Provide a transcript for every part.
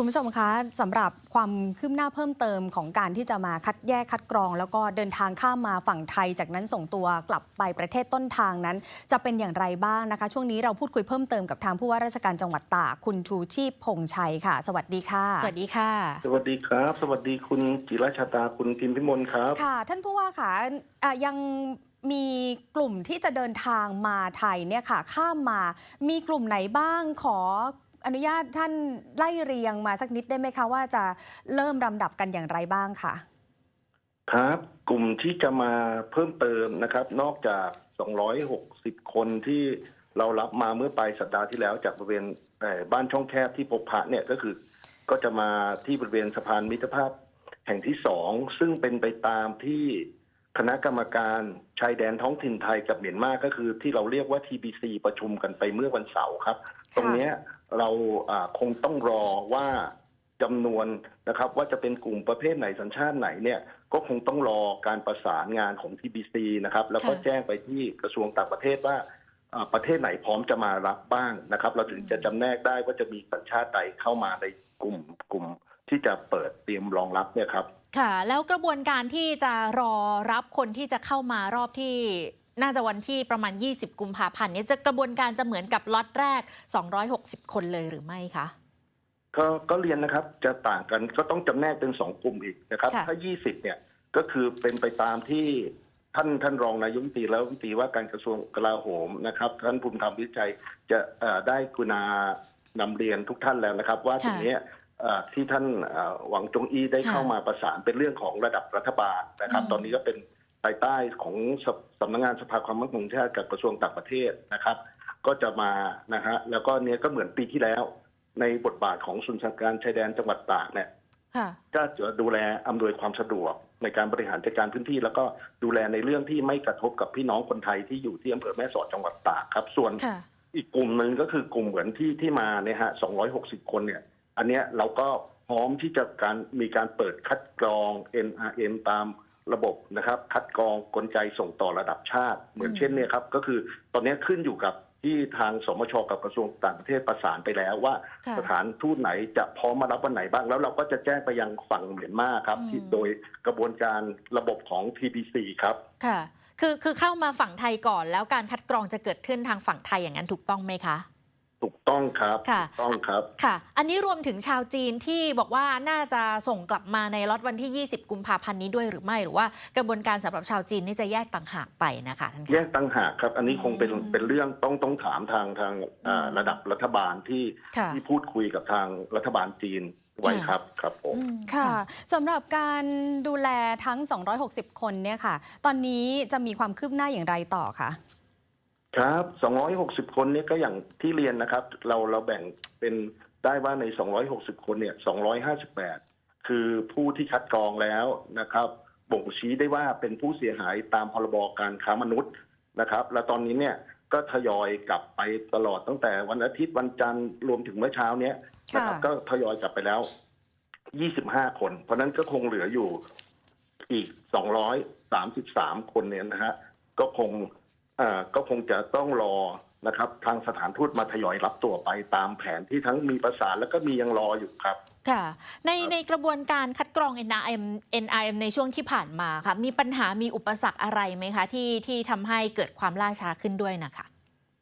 คุณผู้ชมคะสำหรับความคืบหน้าเพิ่มเติมของการที่จะมาคัดแยกคัดกรอง แล้วก็เดินทางข้ามมาฝั่งไทย จากนั้นส่งตัวกลับไปประเทศต้นทางนั้น จะเป็นอย่างไรบ้างนะคะ ช่วงนี้เราพูดคุยเพิ่มเติมกับทางผู้ว่าราชการจังหวัดตากคุณชูชีพพงษ์ชัยค่ะ สวัสดีค่ะ สวัสดีค่ะ สวัสดีครับ สวัสดีคุณจิรชาตาคุณพิมพิมลครับค่ะ ท่านผู้ว่าค่ะอะยังมีกลุ่มที่จะเดินทางมาไทยเนี่ยค่ะ ข้ามมา มีกลุ่มไหนบ้างขอ อนุญาตท่านไล่เรียงมาสักนิดได้ไหมคะว่าจะเริ่มลำดับกันอย่างไรบ้างคะครับ กลุ่มที่จะมาเพิ่มเติมนะครับ นอกจาก 260 คนที่เรารับมาเมื่อปลายสัปดาห์ที่แล้วจากบริเวณบ้านช่องแคบที่พบพระเนี่ยก็คือก็จะมาที่บริเวณสะพานมิตรภาพแห่งที่สองซึ่งเป็นไปตามที่ คณะกรรมการชายแดนท้องถิ่นไทยกับเมียนมาก็คือที่เราเรียกว่า TBC ประชุมกันไปเมื่อวันเสาร์ครับ ตรงเนี้ยเราอ่าคงต้องรอว่าจำนวนนะครับ ว่าจะเป็นกลุ่มประเภทไหนสัญชาติไหนเนี่ย ก็คงต้องรอการประสานงานของ TBC นะครับ แล้วก็ค่ะแจ้งไปที่กระทรวงต่างประเทศว่าอ่าประเทศไหนพร้อมจะมารับบ้างนะครับ เราถึงจะจำแนกได้ว่าจะมีสัญชาติใดเข้ามาในกลุ่มกลุ่ม ที่จะเปิดเตรียมรองรับเนี่ยครับ ค่ะ แล้วกระบวนการที่จะรอรับคนที่จะเข้ามารอบที่น่าจะวันที่ประมาณ 20 กุมภาพันธ์เนี่ยจะกระบวนการจะเหมือนกับล็อตแรก 260 คนเลยหรือไม่คะก็ก็เรียนนะครับจะต่างกันก็ต้องจำแนกเป็นสองกลุ่มอีกนะครับค่ะถ้า 20 เนี่ยก็คือเป็นไปตามที่ท่านท่านรองนายกรัฐมนตรีแล้วรัฐมนตรีว่าการกระทรวงกลาโหมนะครับ ท่านภูมิธรรมวิจัยจะเอ่อได้กรุณานำเรียนทุกท่านแล้วนะครับ ว่าค่ะตรงเนี้ยเอ่อ ที่ท่านเอ่อหวังจงอี้ได้ค่ะเข้ามาประสานเป็นเรื่องของระดับรัฐบาลนะครับอืมตอนนี้ก็เป็นภายใต้ของสำสำนักงานสภาความมั่นคงแห่งชาติกับกระทรวงต่างประเทศนะครับ ก็จะมานะฮะแล้วก็เนี้ยก็เหมือนปีที่แล้ว ในบทบาทของศูนย์สังการชายแดนจังหวัดตากเนี่ยค่ะก็จะดูแลอำนวยความสะดวกในการบริหารจัดการพื้นที่ แล้วก็ดูแลในเรื่องที่ไม่กระทบกับพี่น้องคนไทยที่อยู่ที่อำเภอแม่สอดจังหวัดตากครับ ส่วนค่ะอีกกลุ่มหนึ่งก็คือกลุ่มเหมือนที่ที่มาเนี่ยฮะ 260 คนเนี่ย อันเนี้ยเราก็พร้อมที่จะการมีการเปิดคัดกรอง NRM ตามระบบนะครับ คัดกรองกลไกส่งต่อระดับชาติ เหมือนอืมเช่นเนี่ยครับ ก็คือตอนเนี้ยขึ้นอยู่กับที่ทางสมชกับกระทรวงต่างประเทศประสานไปแล้วว่า ค่ะสถานทูตไหนจะพร้อมมารับวันไหนบ้าง แล้วเราก็จะแจ้งไปยังฝั่งเมียนมาครับ อืม ที่โดยกระบวนการระบบของ TBC ครับ ค่ะ คือคือเข้ามาฝั่งไทยก่อน แล้วการคัดกรองจะเกิดขึ้นทางฝั่งไทยอย่างนั้นถูกต้องไหมคะ ถูกต้องครับค่ะ ถูกต้องครับ ค่ะ อันนี้รวมถึงชาวจีนที่บอกว่าน่าจะส่งกลับมาในล็อตวันที่ 20 กุมภาพันธ์นี้ด้วยหรือไม่ หรือว่ากระบวนการสำหรับชาวจีนนี่จะแยกต่างหากไปนะคะท่านคะ แยกตั้งหากครับ อันนี้คงเป็นอืมเป็นเรื่องต้องต้องถามทางทางอ่าอืมระดับรัฐบาลที่ค่ะที่พูดคุยกับทางรัฐบาลจีนไว้ค่ะ ครับครับผม อืมค่ะสำหรับการดูแลทั้ง 260 คนเนี่ยค่ะ ตอนนี้จะมีความคืบหน้าอย่างไรต่อคะ ครับ260 คนเนี่ยก็อย่างที่เรียนนะครับ เราเราแบ่งเป็นได้ว่าใน 260 คนเนี่ย 258 คือผู้ที่คัดกรองแล้วนะครับ บ่งชี้ได้ว่าเป็นผู้เสียหายตามพรบการค้ามนุษย์นะครับ และตอนนี้เนี่ยก็ทยอยกลับไปตลอดตั้งแต่วันอาทิตย์วันจันทร์รวมถึงเมื่อเช้าเนี้ยนะครับค่ะก็ทยอยกลับไปแล้ว 25 คน เพราะฉะนั้นก็คงเหลืออยู่อีก 233 คนเนี่ยนะฮะก็คงเอ่อ ก็คงจะต้องรอนะครับทางสถานทูตมาทยอยรับตัวไปตามแผนที่ทั้งมีประสานแล้วก็มียังรออยู่ครับ ค่ะ ในครับในกระบวนการคัดกรอง NRM NRM ในช่วงที่ผ่านมาค่ะ มีปัญหามีอุปสรรคอะไรไหมคะ ที่ที่ทำให้เกิดความล่าช้าขึ้นด้วยนะคะ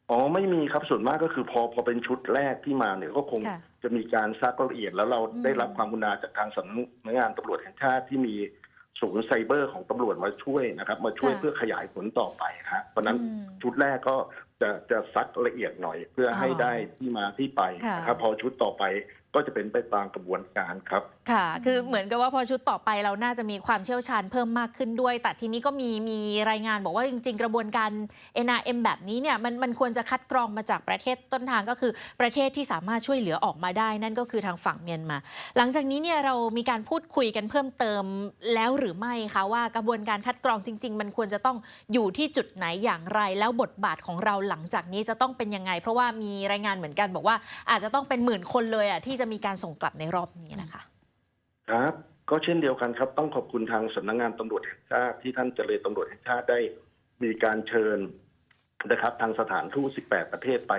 อ๋อไม่มีครับส่วนมากก็คือพอพอเป็นชุดแรกที่มาเนี่ยก็คงค่ะจะมีการซักละเอียดแล้วเราอืมได้รับความกรุณาจากทางสำนักงานตำรวจแห่งชาติที่มี ศูนย์ไซเบอร์ของตำรวจมาช่วยนะครับ มาช่วยเพื่อขยายผลต่อไปฮะเพราะฉะนั้นอืมชุดแรกก็จะจะซักละเอียดหน่อยเพื่อให้อ๋อได้ที่มาที่ไปค่ะนะครับพอชุดต่อไปก็จะเป็นไปตามกระบวนการครับ ค่ะ คือเหมือนกับว่าพอชุดต่อไปเราน่าจะมีความเชี่ยวชาญเพิ่มมากขึ้นด้วย แต่ทีนี้ก็มีมีรายงานบอกว่าจริง ๆ กระบวนการ NRM แบบนี้เนี่ยมันมันควรจะคัดกรองมาจากประเทศต้นทางก็คือประเทศที่สามารถช่วยเหลือออกมาได้ นั่นก็คือทางฝั่งเมียนมา หลังจากนี้เนี่ยเรามีการพูดคุยกันเพิ่มเติมแล้วหรือไม่คะว่ากระบวนการคัดกรองจริง ๆ มันควรจะต้องอยู่ที่จุดไหนอย่างไร แล้วบทบาทของเราหลังจากนี้จะต้องเป็นยังไง เพราะว่ามีรายงานเหมือนกันบอกว่าอาจจะต้องเป็นหมื่นคนเลยอะที่จะมีการส่งกลับในรอบนี้นะคะ ครับ ก็เช่นเดียวกันครับ ต้องขอบคุณทางสำนักงานตำรวจแห่งชาติที่ท่านเจรตำรวจแห่งชาติได้มีการเชิญนะครับ ทางสถานทูต 18 ประเทศไป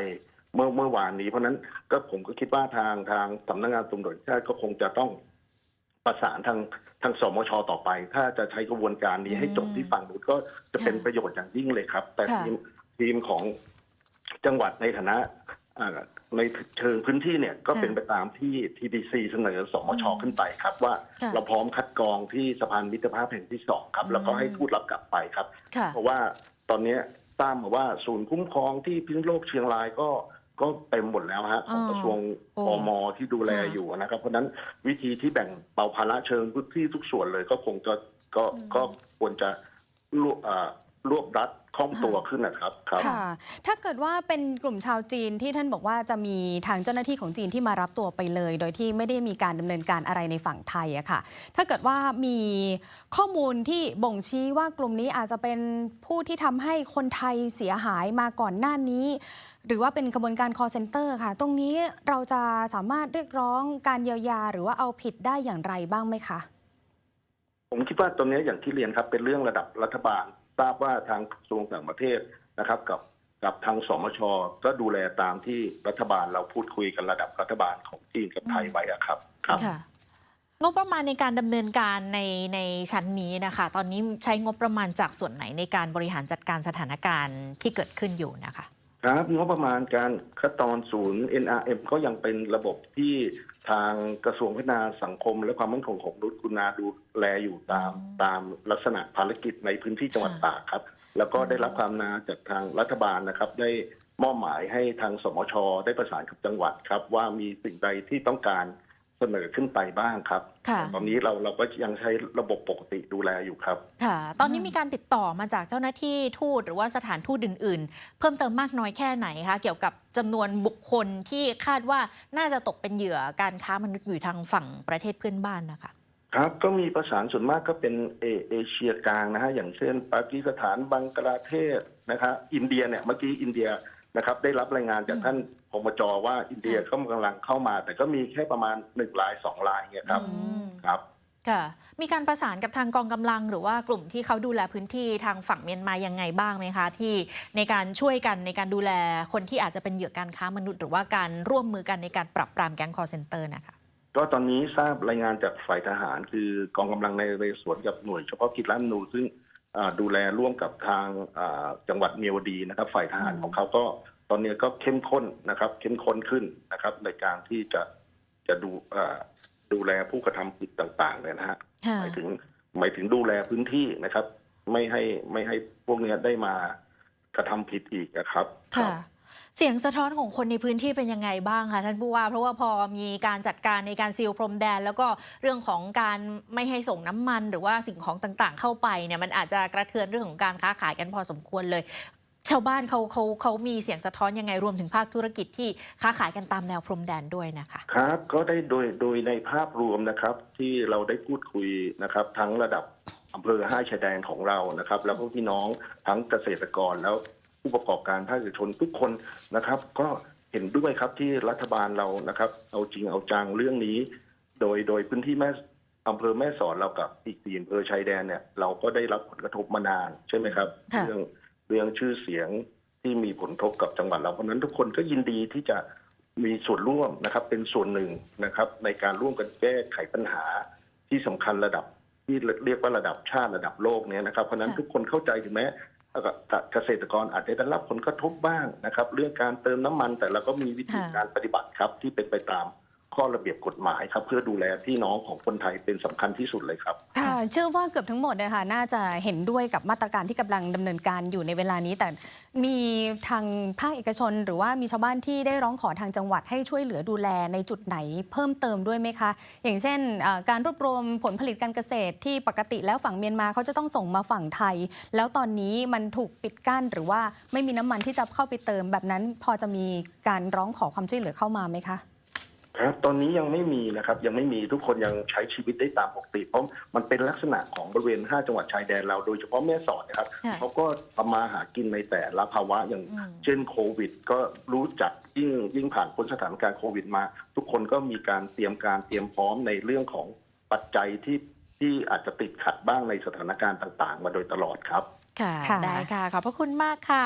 เมื่อเมื่อวานนี้เพราะฉะนั้นก็ผมก็คิดว่าทางทางสำนักงานตำรวจแห่งชาติก็คงจะต้องประสานทางทางสมชต่อไป ถ้าจะใช้กระบวนการนี้ให้จบที่ฝั่งนู้นก็จะเป็นค่ะประโยชน์อย่างยิ่งเลยครับ แต่ค่ะทีมทีมของจังหวัดในฐานะอ่า ในเชิงพื้นที่เนี่ยก็เป็นไปตามที่ TDC เสนอสมชขึ้นไปครับ ว่าค่ะเราพร้อมคัดกรองที่สะพานมิตรภาพแห่งที่สองครับ แล้วก็ให้ทูตรับกลับไปครับค่ะเพราะว่าตอนเนี้ยทราบมาว่าศูนย์คุ้มครองที่พิษณุโลกเชียงรายก็ก็เต็มหมดแล้วฮะของอ๋อกระทรวงโอ้พมที่ดูแลค่ะอยู่นะครับ เพราะฉะนั้นวิธีที่แบ่งเบาภาระเชิงพื้นที่ทุกส่วนเลย ก็คงจะก็ก็ควรจะรวบอ่ารวบรัด คล่องตัวขึ้นนะครับครับ ค่ะ ถ้าเกิดว่าเป็นกลุ่มชาวจีนที่ท่านบอกว่าจะมีทางเจ้าหน้าที่ของจีนที่มารับตัวไปเลย โดยที่ไม่ได้มีการดำเนินการอะไรในฝั่งไทยอะค่ะ ถ้าเกิดว่ามีข้อมูลที่บ่งชี้ว่ากลุ่มนี้อาจจะเป็นผู้ที่ทำให้คนไทยเสียหายมาก่อนหน้านี้ หรือว่าเป็นกระบวนการ call center ค่ะ ตรงนี้เราจะสามารถเรียกร้องการเยียวยา หรือว่าเอาผิดได้อย่างไรบ้างไหมคะ ผมคิดว่าตรงนี้อย่างที่เรียนครับเป็นเรื่องระดับรัฐบาล ทราบว่าทางกระทรวงต่างประเทศนะครับกับกับทางสมชก็ดูแลตามที่รัฐบาลเราพูดคุยกันระดับรัฐบาลของจีนกับไทยไว้อะครับครับค่ะงบประมาณในการดำเนินการในในชั้นนี้นะคะ ตอนนี้ใช้งบประมาณจากส่วนไหนในการบริหารจัดการสถานการณ์ที่เกิดขึ้นอยู่นะคะ ครับงบประมาณการขั้นตอนศูนย์ NRM ก็ยังเป็นระบบที่ ทางกระทรวงพัฒนาสังคม และความมั่นคงของมนุษย์กุณาดูแลอยู่ตามอืมตามลักษณะภารกิจในพื้นที่จังหวัดค่ะตากครับ แล้วก็ได้รับความนาจากทางรัฐบาลนะครับ ได้มอบหมายให้ทางสมชได้ประสานกับจังหวัดครับ ว่ามีสิ่งใดที่ต้องการ เสนอขึ้นไปบ้างครับ ค่ะ ตอนนี้เราเราก็ยังใช้ระบบปกติดูแลอยู่ครับ ค่ะ ตอนนี้มีการติดต่อมาจากเจ้าหน้าที่ทูตหรือว่าสถานทูตอื่น ๆ เพิ่มเติมมากน้อยแค่ไหนคะ เกี่ยวกับจำนวนบุคคลที่คาดว่าน่าจะตกเป็นเหยื่อการค้ามนุษย์อยู่ทางฝั่งประเทศเพื่อนบ้านนะคะ ครับก็มีประสานส่วนมากก็เป็นเอเอเชียกลางนะฮะอย่างเช่นปากีสถานบังกลาเทศนะครับอินเดียเนี่ยเมื่อกี้อินเดีย นะครับ ได้รับรายงานจากท่านพมจว่าอินเดียก็กำลังเข้ามา แต่ก็มีแค่ประมาณหนึ่งรายสองรายเนี่ยครับอืมครับค่ะมีการประสานกับทางกองกำลัง หรือว่ากลุ่มที่เขาดูแลพื้นที่ทางฝั่งเมียนมายังไงบ้างไหมคะ ที่ในการช่วยกันในการดูแลคนที่อาจจะเป็นเหยื่อการค้ามนุษย์ หรือว่าการร่วมมือกันในการปรับปรามแก๊งคอร์เซนเตอร์นะคะก็ตอนนี้ทราบรายงานจากฝ่ายทหาร คือกองกำลังในเรสวนกับหน่วยเฉพาะกิจรัฐธรรมนูญซึ่งอ่า ดูแลร่วมกับทางอ่าจังหวัดเมียวดีนะครับฝ่ายทหารอืมของเขาก็ตอนนี้ก็เข้มข้นนะครับ เข้มข้นขึ้นนะครับ ในการที่จะจะดูอ่าดูแลผู้กระทำผิดต่างๆเนี่ยนะฮะค่ะหมายถึงหมายถึงดูแลพื้นที่นะครับ ไม่ให้ไม่ให้พวกเนี้ยได้มากระทำผิดอีกนะครับค่ะ เสียงสะท้อนของคนในพื้นที่เป็นยังไงบ้างคะท่านผู้ว่า เพราะว่าพอมีการจัดการในการซีลพรมแดน แล้วก็เรื่องของการไม่ให้ส่งน้ำมัน หรือว่าสิ่งของต่างๆ เข้าไปเนี่ยมันอาจจะกระเทือนเรื่องของการค้าขายกันพอสมควรเลย ชาวบ้านเขาเขาเขามีเสียงสะท้อนยังไงรวมถึงภาคธุรกิจที่ค้าขายกันตามแนวพรมแดนด้วยนะคะครับก็ได้โดยโดยในภาพรวมนะครับที่เราได้พูดคุยนะครับ ทั้งระดับอำเภอห้าชายแดนของเรานะครับ แล้วก็พี่น้องทั้งเกษตรกรแล้ว ผู้ประกอบการภาคเอกชนทุกคนนะครับ ก็เห็นด้วยครับที่รัฐบาลเรานะครับ เอาจริงเอาจังเรื่องนี้ โดยโดยพื้นที่แม่อำเภอแม่สอดเรากับอีกสี่อำเภอชายแดนเนี่ยเราก็ได้รับผลกระทบมานานใช่ไหมครับค่ะเรื่องเรื่องชื่อเสียงที่มีผลกระทบกับจังหวัดเราเพราะฉะนั้นทุกคนก็ยินดีที่จะมีส่วนร่วมนะครับ เป็นส่วนหนึ่งนะครับ ในการร่วมกันแก้ไขปัญหาที่สำคัญระดับที่เรียกว่าระดับชาติระดับโลกเนี่ยนะครับเพราะฉะนั้นค่ะทุกคนเข้าใจถึงแม้ เกษตรกรอาจจะได้รับผลกระทบบ้างนะครับเรื่องการเติมน้ำมันแต่เราก็มีวิธีการปฏิบัติครับที่เป็นไปตาม ข้อระเบียบกฎหมายครับ เพื่อดูแลพี่น้องของคนไทยเป็นสำคัญที่สุดเลยครับค่ะเชื่อว่าเกือบทั้งหมดนะคะน่าจะเห็นด้วยกับมาตรการที่กำลังดำเนินการอยู่ในเวลานี้ แต่มีทางภาคเอกชน หรือว่ามีชาวบ้านที่ได้ร้องขอทางจังหวัดให้ช่วยเหลือดูแลในจุดไหนเพิ่มเติมด้วยไหมคะ อย่างเช่น การรวบรวมผลผลิตการเกษตร ที่ปกติแล้วฝั่งเมียนมาเขาจะต้องส่งมาฝั่งไทย แล้วตอนนี้มันถูกปิดกั้นหรือว่าไม่มีน้ำมันที่จะเข้าไปเติมแบบนั้นพอจะมีการร้องขอความช่วยเหลือเข้ามาไหมคะ ครับตอนนี้ยังไม่มีนะครับยังไม่มีทุกคนยังใช้ชีวิตได้ตามปกติเพราะมันเป็นลักษณะของบริเวณ 5 จังหวัดชายแดนเราโดยเฉพาะแม่สอดนะครับค่ะเขาก็ทำมาหากินในแต่ละภาวะอย่างอืม เช่นโควิด ก็รู้จักยิ่งยิ่งผ่านพ้นสถานการณ์โควิดมา ทุกคนก็มีการเตรียมการเตรียมพร้อมในเรื่องของปัจจัยที่ที่อาจจะติดขัดบ้างในสถานการณ์ต่าง ๆ มาโดยตลอดครับ ค่ะ ค่ะ ได้ค่ะ ขอบพระคุณมากค่ะ